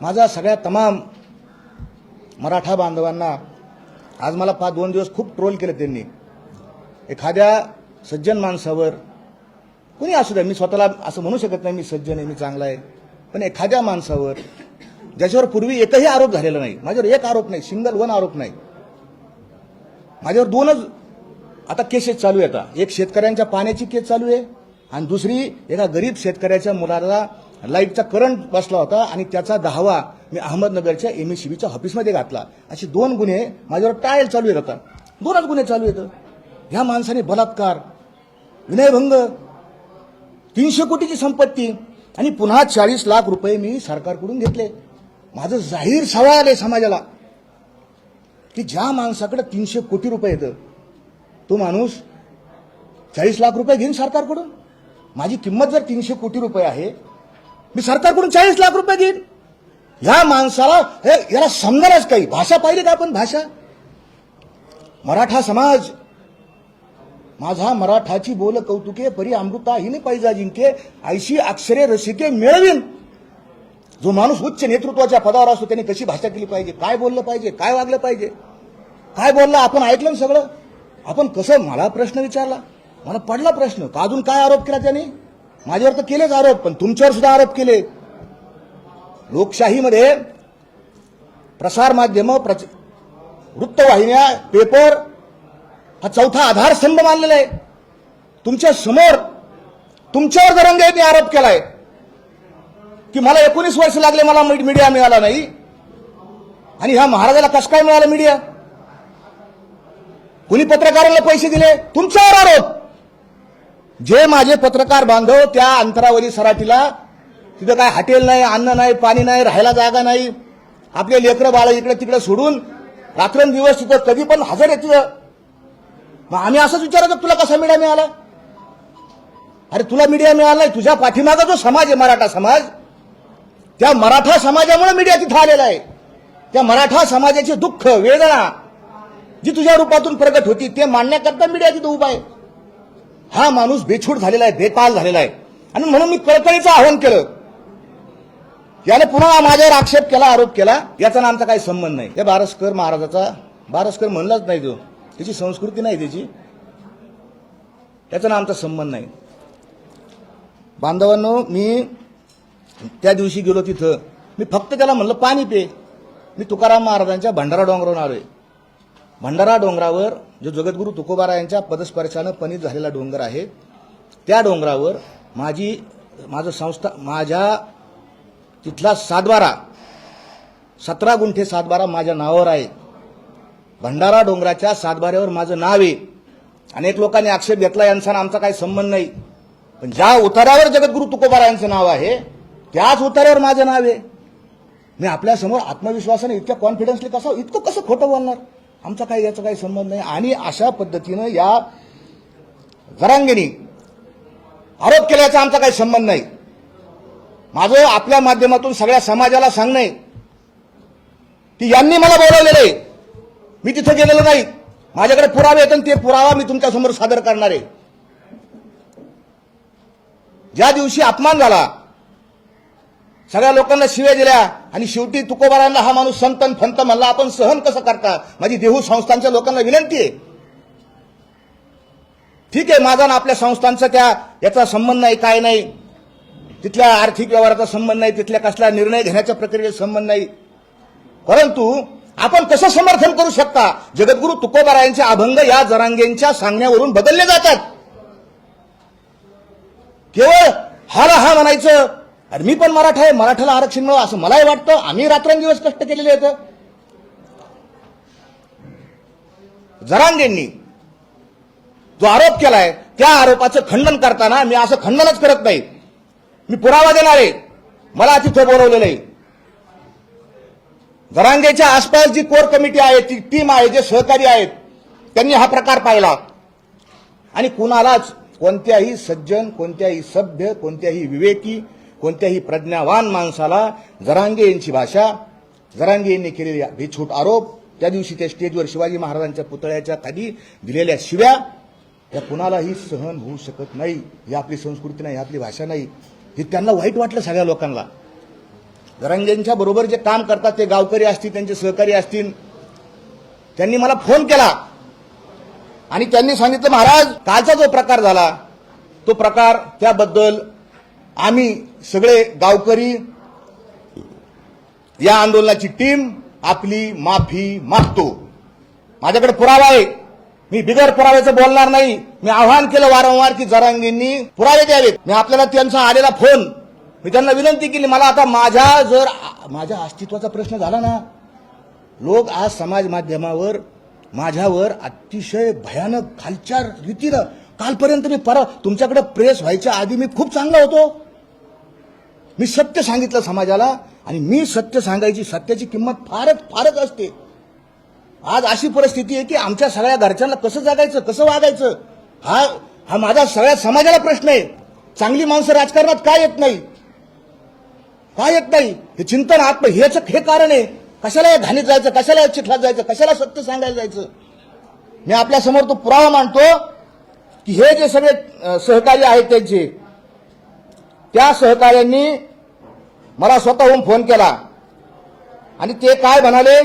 माझा सगळ्या तमाम मराठा बांधवांना आज मला पाच दोन दिवस खूप ट्रोल केलं त्यांनी. एखाद्या सज्जन माणसावर कोणी असू द्या मी स्वतःला असं म्हणू शकत नाही मी सज्जन आहे मी चांगला आहे पण एखाद्या माणसावर ज्याच्यावर पूर्वी एकही आरोप झालेला नाही माझ्यावर एक आरोप नाही सिंगल वन आरोप नाही. माझ्यावर दोनच आता केसेस चालू आहे एक शेतकऱ्यांच्या पाण्याची केस चालू आहे आणि दुसरी एका गरीब शेतकऱ्याच्या मुलाला लाईटचा करंट बसला होता आणि त्याचा दहावा मी अहमदनगरच्या एम एस बीच्या ऑफिसमध्ये घातला. असे दोन गुन्हे माझ्यावर टायल चालू आहेत आता. दोनच गुन्हे चालू आहेत. ह्या माणसाने बलात्कार विनयभंग तीनशे कोटीची संपत्ती आणि पुन्हा चाळीस लाख रुपये मी सरकारकडून घेतले. माझं जाहीर सवाल आहे समाजाला की ज्या माणसाकडे तीनशे कोटी रुपये येतं तो माणूस चाळीस लाख रुपये घेईन सरकारकडून? माझी किंमत जर तीनशे कोटी रुपये आहे मी सरकारकडून चाळीस लाख रुपये घेईन ह्या माणसाला हे याला समजायलाच काही. भाषा पाहिली का आपण भाषा? मराठा समाज. माझा मराठाची बोल कौतुके परी अमृता हिने पैजा जिंके ऐशी अक्षरे रसिके मिळवीन. जो माणूस उच्च नेतृत्वाच्या पदावर असतो त्याने कशी भाषा केली पाहिजे? काय बोललं पाहिजे? काय वागलं पाहिजे? काय बोललं? आपण ऐकलं ना सगळं? आपण कसं मला प्रश्न विचारला? मला पडला प्रश्न. का अजून काय आरोप केला त्याने? माझ्यावर तर केलेच आरोप पण तुमच्यावर सुद्धा आरोप केले. लोकशाहीमध्ये प्रसार माध्यम प्रच वृत्तवाहिन्या पेपर हा चौथा आधारस्तंभ मानलेला आहे. तुमच्यासमोर तुमच्यावर दरंगे आरोप केलाय की मला एकोणीस वर्ष लागले मला मीडिया मिळाला नाही आणि ह्या महाराजाला कसं काय मिळालं मीडिया कुणी पत्रकारांना पैसे दिले? तुमच्यावर आरोप! जे माझे पत्रकार बांधव त्या अंतरावरी सराठीला तिथं काय हॉटेल नाही अन्न नाही पाणी नाही राहायला जागा नाही आपले लेकरं बाळ इकडे तिकडे सोडून रात्रंदिवस तिथं कधी पण हजर आहे मग आम्ही असंच विचारतो तुला कसा मीडिया मिळाला? अरे तुला मीडिया मिळाला नाही तुझ्या पाठीमागा जो समाज आहे मराठा समाज त्या मराठा समाजामुळे मीडिया तिथं आलेला आहे. त्या मराठा समाजाचे दुःख वेदना जी तुझ्या रूपातून प्रगट होती ते मांडण्याकरता मीडिया तिथं उभा आहे. हा माणूस बेछूट झालेला आहे बेताल झालेला आहे. आणि म्हणून मी कळकळीचं आवाहन केलं. याने पुन्हा माझ्यावर आक्षेप केला आरोप केला. याचा ना आमचा काही संबंध नाही. या बारसकर महाराजाचा बारसकर म्हणलाच नाही तो. त्याची संस्कृती नाही त्याची. याचा ना आमचा संबंध नाही. बांधवांनो मी त्या दिवशी गेलो तिथं. मी फक्त त्याला म्हणलं पाणी पे. मी तुकाराम महाराजांच्या भंडारा डोंगरावरून आलोय. भंडारा डोंगरावर जो जगद्गुरू तुकोबारा यांच्या पदस्पर्शानं पणित झालेला डोंगर आहे त्या डोंगरावर माझी माझं संस्था माझ्या तिथला सातबारा सतरा गुंठे सातबारा माझ्या नावावर आहे भंडारा डोंगराच्या सातबाऱ्यावर माझं नाव आहे. अनेक लोकांनी आक्षेप घेतला यांचा आमचा काही संबंध नाही. पण ज्या उतारावर जगद्गुरू तुकोबारा यांचं नाव आहे त्याच उतारावर माझं नाव आहे. मी आपल्यासमोर आत्मविश्वासाने इतक्या कॉन्फिडन्सली कसं इतकं कसं खोटं बोलणार? आमचा काही याचा काही संबंध नाही. आणि अशा पद्धतीनं या जरांगेनी आरोप केल्याचा आमचा काही संबंध नाही. माझं आपल्या माध्यमातून सगळ्या समाजाला सांगणं आहे की यांनी मला बोलवलेलं आहे. मी तिथं गेलेलो नाही. माझ्याकडे पुरावे येतात ते पुरावा मी तुमच्यासमोर सादर करणार आहे. ज्या दिवशी अपमान झाला सगळ्या लोकांना शिव्या दिल्या आणि शेवटी तुकोबारांना हा माणूस संतन फंत म्हणला आपण सहन कसं करता? माझी देहू संस्थांच्या लोकांना विनंती आहे. ठीक आहे माझा ना आपल्या संस्थांचा त्या याचा संबंध नाही काय नाही. तिथल्या आर्थिक व्यवहाराचा संबंध नाही तिथल्या कसला निर्णय घेण्याच्या प्रक्रियेचा संबंध नाही. परंतु आपण कसं समर्थन करू शकता? जगद्गुरू तुकोबारायांचे अभंग या जरांगेंच्या सांगण्यावरून बदलले जातात. केवळ हाला हा म्हणायचं अरे मी पण मराठा आहे मराठाला आरक्षण मिळावं असं मलाही वाटतं. आम्ही रात्रंदिवस कष्ट केलेले आहेत जरांगेंनी जो आरोप केलाय त्या आरोपाचं खंडन करताना मी असं खंडनच करत नाही. मी पुरावा देणार आहे मला तिथं बोलवलेलं. आहे जरांगेच्या आसपास जी कोर कमिटी आहे ती टीम आहे जे सहकारी आहेत त्यांनी हा प्रकार पाहिला. आणि कुणालाच कोणत्याही सज्जन कोणत्याही सभ्य कोणत्याही विवेकी कोणत्याही प्रज्ञावान माणसाला जरांगे यांची भाषा जरांगे यांनी केलेले बेछूट आरोप त्या दिवशी त्या स्टेजवर शिवाजी महाराजांच्या पुतळ्याच्या खाली दिलेल्या शिव्या या कुणालाही सहन होऊ शकत नाही. ही आपली संस्कृती नाही आपली भाषा नाही. हे त्यांना वाईट वाटलं सगळ्या लोकांना. जरांगेंच्या बरोबर जे काम करतात ते गावकरी असतील त्यांचे सहकारी असतील. त्यांनी मला फोन केला. आणि त्यांनी सांगितलं महाराज कालचा जो प्रकार झाला तो प्रकार त्याबद्दल आम्ही सगळे गावकरी या आंदोलनाची टीम आपली माफी मागतो. माझ्याकडे पुरावा आहे. मी बिगर पुराव्याचं बोलणार नाही. मी आव्हान केलं वारंवार की जरांगींनी पुरावे द्यावेत. मी आपल्याला त्यांचा आलेला फोन मी त्यांना विनंती केली मला आता माझ्या जर माझ्या अस्तित्वाचा प्रश्न झाला ना लोक आज समाज माध्यमावर माझ्यावर अतिशय भयानक खालच्या रीतीनं कालपर्यंत मी परत तुमच्याकडे प्रेस व्हायच्या आधी मी खूप चांगला होतो. मी सत्य सांगितलं समाजाला आणि मी सत्य सांगायची सत्याची किंमत फारच फारच असते. आज अशी परिस्थिती आहे की आमच्या सगळ्या घरच्यांना कसं जगायचं कसं वागायचं हा हा माझा सगळ्या समाजाला प्रश्न आहे. चांगली माणसं राजकारणात काय येत नाही? काय येत नाही? हे चिंतन आत्म हेच हे कारण आहे. कशाला या घाणीत जायचं कशाला या चिखलात जायचं कशाला सत्य सांगायला जायचं? मी आपल्यासमोर तो पुरावा मांडतो की हे जे सगळे सहकार्य आहेत त्यांचे त्या सहकार्यांनी मला स्वतःहून फोन केला. आणि ते काय म्हणाले?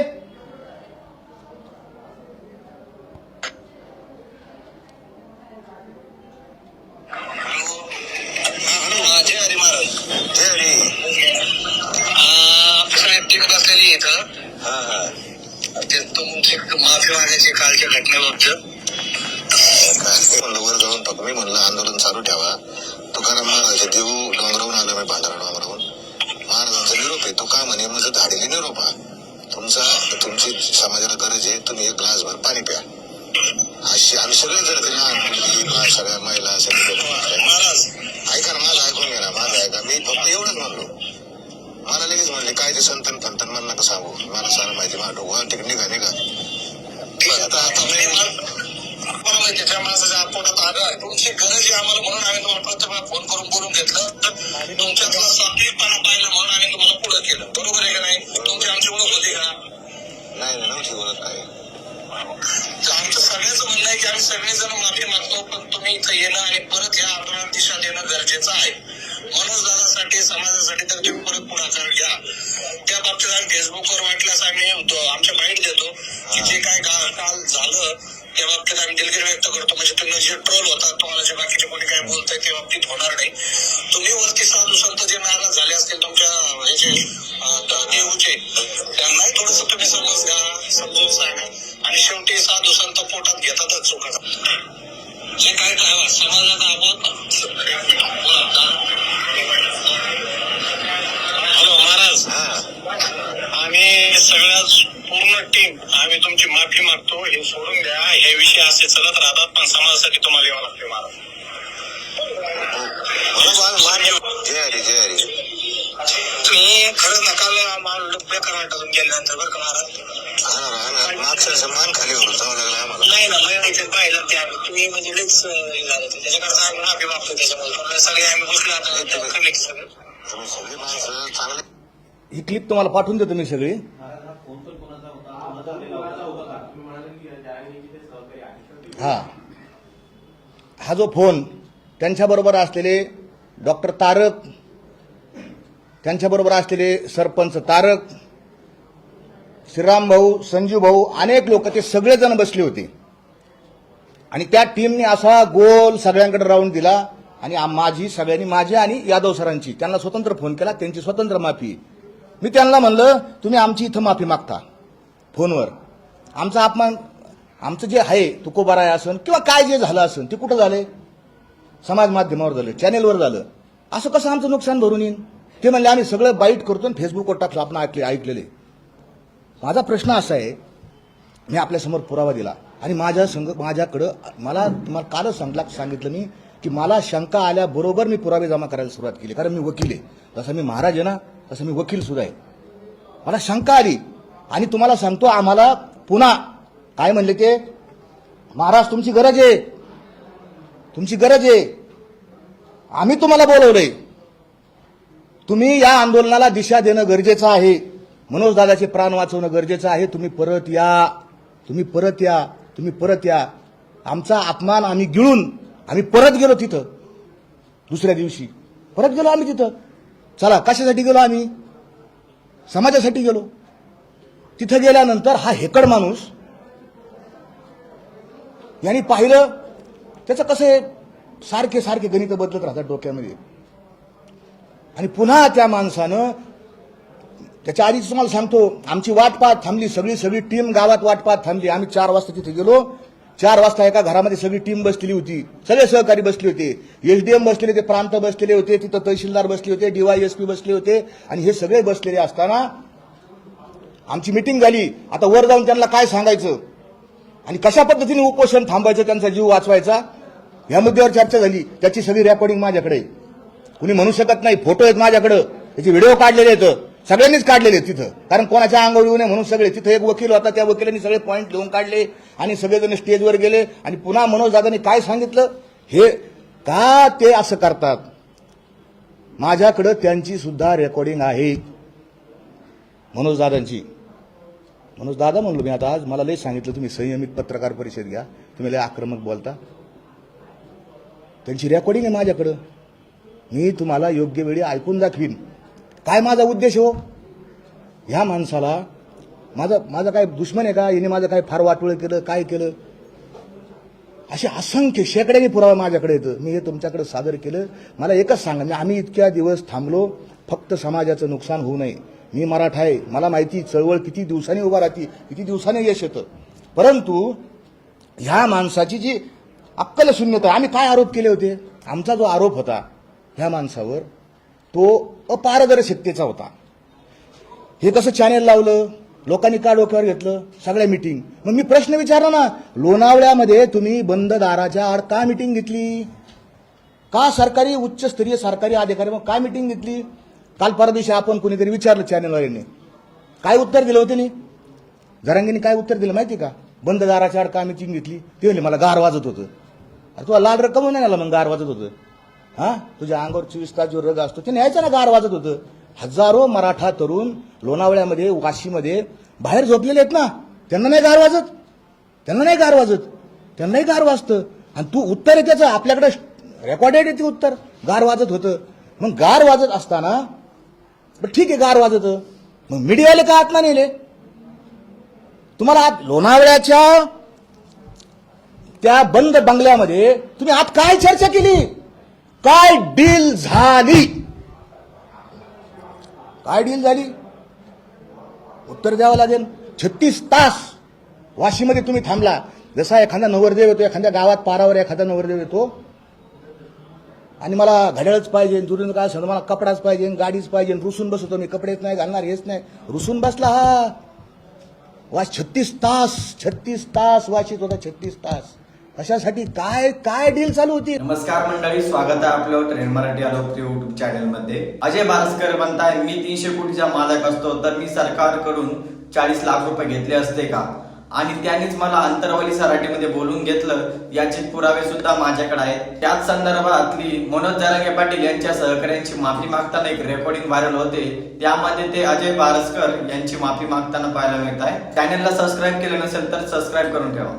हा, जय महाराज साहेब टिकत असलेली इथं हा? हा ते तुमची माफी मागायची कालच्या घटनेबाबत. काय म्हणलं वर जाऊन टाकू मी म्हणलं आंदोलन चालू ठेवा. तुकाराम महाराज देऊ डोंगरावून आलो मी भांडारा डोंगरावून महाराजांचा निरोप आहे तो का म्हणे? माझं धाडीने निरोप हा तुमचा तुमची समाजाला गरज आहे तुम्ही एक ग्लासभर पाणी प्या. अशी आम्ही सगळे जर मुलगी बा, सगळ्या महिला सगळे ऐका ना माझं ऐकून घ्या ना माझं ऐका. मी फक्त एवढंच म्हणलो. मला लगेच म्हणले काय ते संतन फंतन मला नका सांगू. मला सांग माहिती माझं डोकं तिकडे निघा निघा. आता आता मला माहिती त्या माणसाच्या पोटात आलं आहे. तुमची गरज आहे आम्हाला म्हणून आम्ही तुम्हाला प्रत्येक फोन करून बोलून घेतलं. तुमच्यातला सगळेजण माफी मागतो पण तुम्ही इथं येणं आणि परत या आंदोलनात दिशा देणं गरजेचं आहे. मनोज दादासाठी समाजासाठी तर तुम्ही परत पुढाकार घ्या. त्या बाबतीत आम्ही फेसबुकवर वाटल्यास आम्ही आमच्या माहिती देतो की जे काय काल झालं त्या बाबतीत आम्ही दिलगिरी व्यक्त करतो. म्हणजे तुम्ही जे ट्रोल होता तुम्हाला जे बाकीचे कोणी काय बोलताय त्या बाबतीत होणार नाही. हॅलो महाराज. आम्ही सगळ्याच पूर्ण टीम आम्ही तुमची माफी मागतो. हे सोडून द्या. हे विषय असे चालत राहतात पण समाजासाठी तुम्हाला यावं लागते महाराज. तुम्ही खरंच नकाल मला बेकार वाटून गेल्यानंतर बरं का महाराज? मागचा मान खाली जावं लागलं आम्हाला. नाही ना नाही पाहिलं ते आम्ही. तुम्ही म्हणजे हे झालं आम्ही माफी मागतो त्याच्यामुळे. सगळे आम्ही बसलो आता सगळं. तुम्ही सगळी माणसं चांगले ही क्लिप तुम्हाला पाठवून देतो मी सगळी. हा. हा जो फोन त्यांच्याबरोबर असलेले डॉक्टर तारक त्यांच्याबरोबर असलेले सरपंच तारक श्रीराम भाऊ संजू भाऊ अनेक लोक ते सगळेजण बसले होते. आणि त्या टीमने असा गोल सगळ्यांकडे राऊंड दिला आणि माझी सगळ्यांनी माझी आणि यादव सरांची त्यांना स्वतंत्र फोन केला त्यांची स्वतंत्र माफी. मी त्यांना म्हणलं तुम्ही आमची इथं माफी मागता फोनवर. आमचा अपमान आमचं जे आहे तुकोबाराय असन किंवा काय जे झालं असन ते कुठं झाले? समाज माध्यमावर झालं चॅनेलवर झालं. असं कसं आमचं नुकसान भरून येईन? ते म्हणले आम्ही सगळं बाईट करतो आणि फेसबुकवर टाकलं आपण ऐकले ऐकलेले. माझा प्रश्न असा आहे मी आपल्यासमोर पुरावा दिला आणि माझ्या संघ माझ्याकडं मला तुम्हाला कालच सांगला सांगितलं मी की मला शंका आल्याबरोबर मी पुरावे जमा करायला सुरुवात केली. कारण मी वकील आहे. जसं मी महाराज आहे ना तसं मी वकील सुद्धा आहे. मला शंका आली. आणि तुम्हाला सांगतो आम्हाला पुन्हा काय म्हणले ते? महाराज तुमची गरज आहे. तुमची गरज आहे. आम्ही तुम्हाला बोलवलंय. तुम्ही या आंदोलनाला दिशा देणं गरजेचं आहे. मनोज दादाचे प्राण वाचवणं गरजेचं आहे. तुम्ही परत या. तुम्ही परत या. तुम्ही परत या. आमचा अपमान आम्ही गिळून आम्ही परत गेलो तिथं. दुसऱ्या दिवशी. परत गेलो आम्ही तिथं. चला कशासाठी गेलो आम्ही? समाजासाठी गेलो. तिथं गेल्यानंतर हा हेकड माणूस यांनी पाहिलं. त्याचं कसं आहे? सारखे सारखे गणित बदलत राहतात डोक्यामध्ये. आणि पुन्हा त्या माणसानं त्याच्या आधीच तुम्हाला सांगतो आमची वाट पाहत थांबली सगळी सगळी टीम गावात वाट पाहत थांबली. आम्ही चार वाजता तिथे गेलो. चार वाजता एका घरामध्ये सगळी टीम बसलेली होती. सगळे सहकारी बसले होते. एसडीएम बसलेले होते प्रांत बसलेले होते तिथं तहसीलदार बसले होते डीवायएसपी बसले होते. आणि हे सगळे बसलेले असताना आमची मिटिंग झाली. आता वर जाऊन त्यांना काय सांगायचं? आणि कशा पद्धतीने उपोषण थांबायचं त्यांचा जीव वाचवायचा? या मुद्द्यावर चर्चा झाली. त्याची सगळी रेकॉर्डिंग माझ्याकडे कुणी म्हणू शकत नाही. फोटो आहेत माझ्याकडं. त्याचे व्हिडिओ काढलेले आहेत. सगळ्यांनीच काढलेले आहेत तिथं. कारण कोणाच्या अंगावर येऊ नये म्हणून सगळे तिथं एक वकील होता त्या वकिलांनी सगळे पॉईंट लिहून काढले आणि सगळेजण स्टेजवर गेले. आणि पुन्हा मनोज दादांनी काय सांगितलं? हे का ते असं करतात? माझ्याकडं त्यांची सुद्धा रेकॉर्डिंग आहे. मनोज दादांची. मनोज दादा म्हणलो मी आता आज मला लय सांगितलं तुम्ही संयमित पत्रकार परिषद घ्या. तुम्ही लय आक्रमक बोलता. त्यांची रेकॉर्डिंग आहे माझ्याकडं. मी तुम्हाला योग्य वेळी ऐकून दाखवीन. काय माझा उद्देश हो? ह्या माणसाला माझा माझा काय दुश्मन आहे का? याने माझं काय फार वाटोळ केलं काय केलं? असे असंख्य शेकड्याने पुरावा माझ्याकडे येतं. मी हे तुमच्याकडे सादर केलं. मला एकच सांगा मी आम्ही इतक्या दिवस थांबलो फक्त समाजाचं नुकसान होऊ नये. मी मराठा आहे. मला माहिती चळवळ किती दिवसांनी उभा राहते किती दिवसांनी यश येतं. परंतु ह्या माणसाची जी अक्कल शून्यता आम्ही काय आरोप केले होते? आमचा जो आरोप होता ह्या माणसावर तो अपारदर्शकतेचा होता. हे कसं चॅनेल लावलं? लोकांनी का डोक्यावर घेतलं? सगळ्या मिटिंग मग मी प्रश्न विचारला ना लोणावळ्यामध्ये तुम्ही बंद दाराच्या आड का मिटिंग घेतली? का सरकारी उच्चस्तरीय सरकारी अधिकारी मग काय मिटिंग घेतली? काल परदेशी आपण कोणीतरी विचारलं चॅनेलवाल्यांनी काय उत्तर दिलं होते नी जरांगीने काय उत्तर दिलं माहिती का? बंद दाराच्या आड का मिटिंग घेतली? ते म्हणले मला गार वाजत होतं. अरे तुला लाल रक्कम नाही आला मग गार वाजत होतं? हा? तुझ्या अंगावर चोवीस तास जो रग असतो ते न्यायचं ना गार वाजत होतं. हजारो मराठा तरुण लोणावळ्यामध्ये वाशीमध्ये बाहेर झोपलेले आहेत ना. त्यांना नाही गार वाजत. त्यांना नाही गार वाजत. त्यांनाही गार वाजतं. आणि तू उत्तर आहे त्याचं. आपल्याकडे रेकॉर्डेड आहे ते उत्तर. गार वाजत होतं. मग गार वाजत असताना बरं ठीक आहे गार वाजत. मग मीडियाले का आत नेले? तुम्हाला आत लोणावळ्याच्या त्या बंद बंगल्यामध्ये तुम्ही आत काय चर्चा केली? काय डील झाली? काय डील झाली? उत्तर द्यावं लागेल. छत्तीस तास वाशीमध्ये तुम्ही थांबला. जसा एखादा नवरदेव येतो एखाद्या गावात पारावर एखादा नवरदेव येतो आणि मला घड्याळच पाहिजे दुरून काय असं मला कपडाच पाहिजे गाडीच पाहिजे रुसून बसतो मी कपडेच नाही घालणार हेच नाही. रुसून बसला हा. वा छत्तीस तास छत्तीस तास वाशीत होता छत्तीस तास. कशासाठी काय काय डील चालू होती? नमस्कार मंडळी स्वागत आहे आपलं ट्रेन मराठी आलोक युट्यूब चॅनलमध्ये. अजय भास्कर म्हणताय मी तीनशे कोटीचा मालक असतो तर मी सरकारकडून चाळीस लाख रुपये घेतले असते का? आणि त्यांनीच मला अंतरवली सराटीमध्ये बोलून घेतलं. याचे पुरावे सुद्धा माझ्याकडे आहेत. त्याच संदर्भातली मनोज जरांगे पाटील यांच्या सहकार्यांची माफी मागताना एक रेकॉर्डिंग व्हायरल होते. त्यामध्ये ते अजय बारसकर यांची माफी मागताना पाहायला मिळत आहे. चॅनलला सबस्क्राईब केलं नसेल तर सबस्क्राईब करून ठेवा.